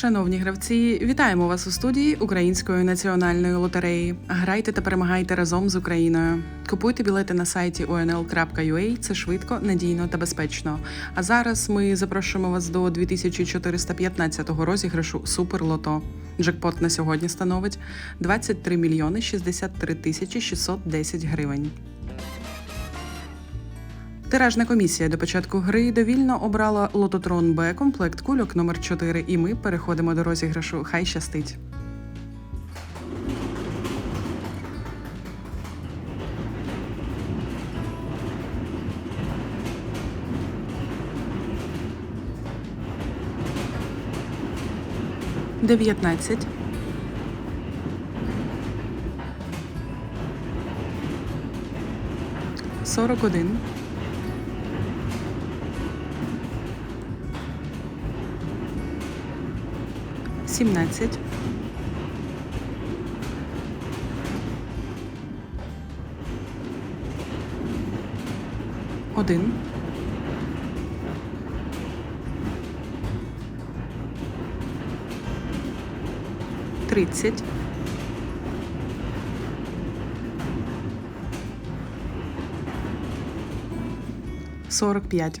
Шановні гравці, вітаємо вас у студії Української національної лотереї. Грайте та перемагайте разом з Україною. Купуйте білети на сайті onl.ua, Це швидко, надійно та безпечно. А зараз ми запрошуємо вас до 2415 розіграшу Супер Лото. Джекпот на сьогодні становить 23 мільйони 63 тисячі 610 гривень. Тиражна комісія до початку гри довільно обрала лототрон Б комплект кульок номер 4 і ми переходимо до розіграшу. Хай щастить. Дев'ятнадцять. Сорок один. Сімнадцять. Один. Тридцять. Сорок п'ять.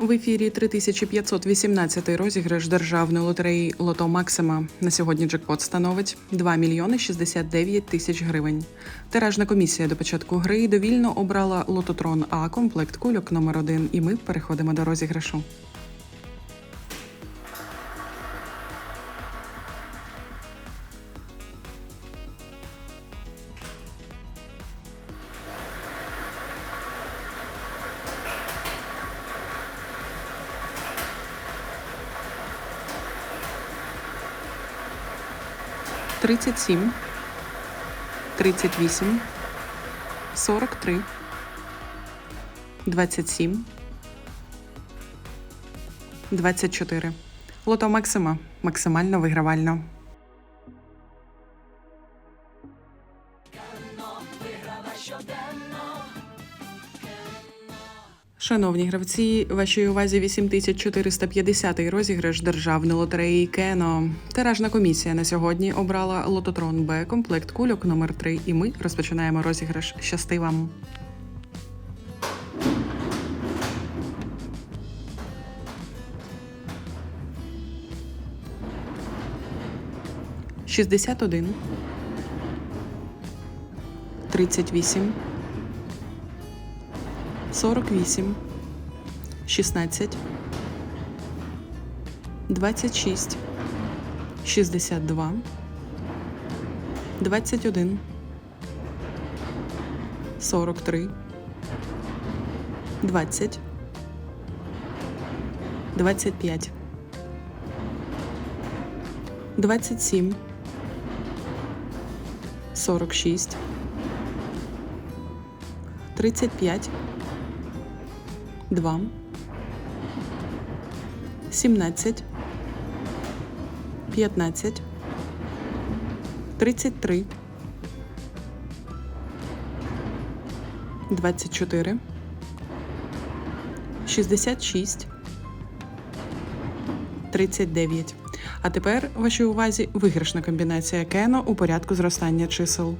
В ефірі 3518 розіграш державної лотереї Лото Максима. На сьогодні джекпот становить 2 мільйони 69 тисяч гривень. Тиражна комісія до початку гри довільно обрала лототрон А комплект кульок номер 1 і ми переходимо до розіграшу. Тридцять сім, тридцять вісім, сорок три, двадцять сім, двадцять чотири. Лото Максима максимально вигравально. Шановні гравці, вашій увазі 8450 розіграш державної лотереї Кено. Тиражна комісія на сьогодні обрала лототрон Б комплект кульок номер 3 і ми розпочинаємо розіграш. Щасти вам! Шістдесят один. Тридцять вісім. 48, 16, 26, 62, 21, 43, 20, 25, 27, 46, 35, 2, 17, 15, 33, 24, 66, 39. А тепер вашій увазі виграшна комбінація Кено у порядку зростання чисел.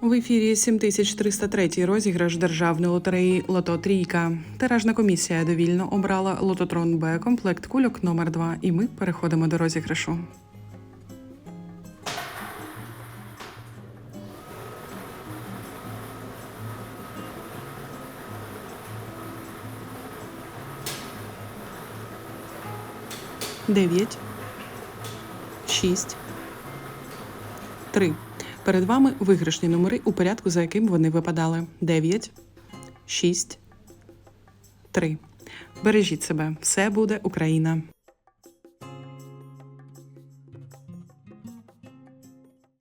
В ефірі 7303 розіграш державної лотереї Лото Трійка. Тиражна комісія довільно обрала лототрон Б комплект кульок номер 2 і ми переходимо до розіграшу. Дев'ять. Шість. Три. Перед вами виграшні номери у порядку, за яким вони випадали: 9, 6, 3. Бережіть себе, все буде Україна.